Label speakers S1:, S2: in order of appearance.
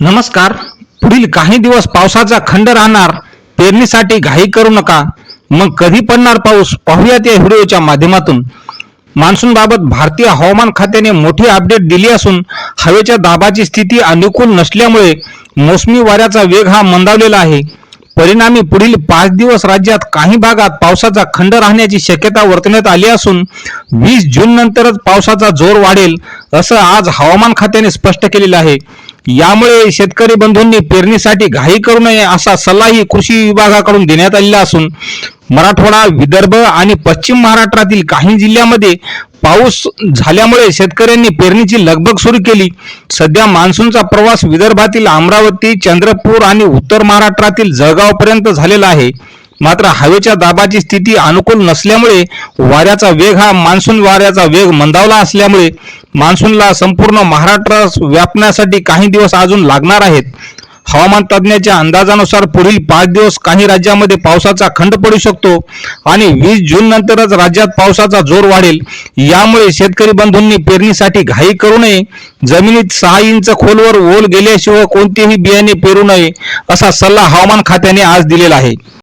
S1: नमस्कार. पुढील काही दिवस पावसाचा खंड राहणार. पेरणीसाठी घाई करू नका. मग कधी पडणार पाऊस? पाहूयात या व्हिडिओच्या माध्यमातून. मान्सून बाबत भारतीय हवामान खात्याने मोठी अपडेट दिली असून हवेच्या दाबाची स्थिती अनुकूल नसल्यामुळे मोसमी वाऱ्याचा वेग हा मंदावलेला आहे. परिणामी पुढील पाच दिवस राज्यात काही भागात पावसाचा खंड राहण्याची शक्यता वर्तवण्यात आली असून वीस जून नंतरच पावसाचा जोर वाढेल असं आज हवामान खात्याने स्पष्ट केलेलं आहे. यामुळे शेतकरी बंधूंनी पेरणीसाठी घाई करू नये असा सल्लाही कृषी विभागाकडून देण्यात आलेला असून मराठवाडा विदर्भ आणि पश्चिम महाराष्ट्रातील काही जिल्ह्यामध्ये पाऊस झाल्यामुळे शेतकऱ्यांनी पेरणीची लगबग सुरू केली. सध्या मान्सूनचा प्रवास विदर्भातील अमरावती चंद्रपूर आणि उत्तर महाराष्ट्रातील जळगावपर्यंत झालेला आहे. मात्र हवेच्या दाबाची स्थिती अनुकूल नसल्यामुळे वाऱ्याचा वेग हा मान्सून वाऱ्याचा वेग मंदावला असल्यामुळे मान्सूनला संपूर्ण महाराष्ट्रास व्यापण्यासाठी काही दिवस अजून लागणार आहेत. हवामान तज्ज्ञाच्या अंदाजानुसार पुढील पाच दिवस काही राज्यामध्ये पावसाचा खंड पडू शकतो आणि वीस जून नंतरच राज्यात पावसाचा जोर वाढेल. यामुळे शेतकरी बंधूंनी पेरणीसाठी घाई करू नये. जमिनीत सहा इंच खोलवर ओल गेल्याशिवाय कोणतेही बियाणे पेरू नये असा सल्ला हवामान खात्याने आज दिलेला आहे.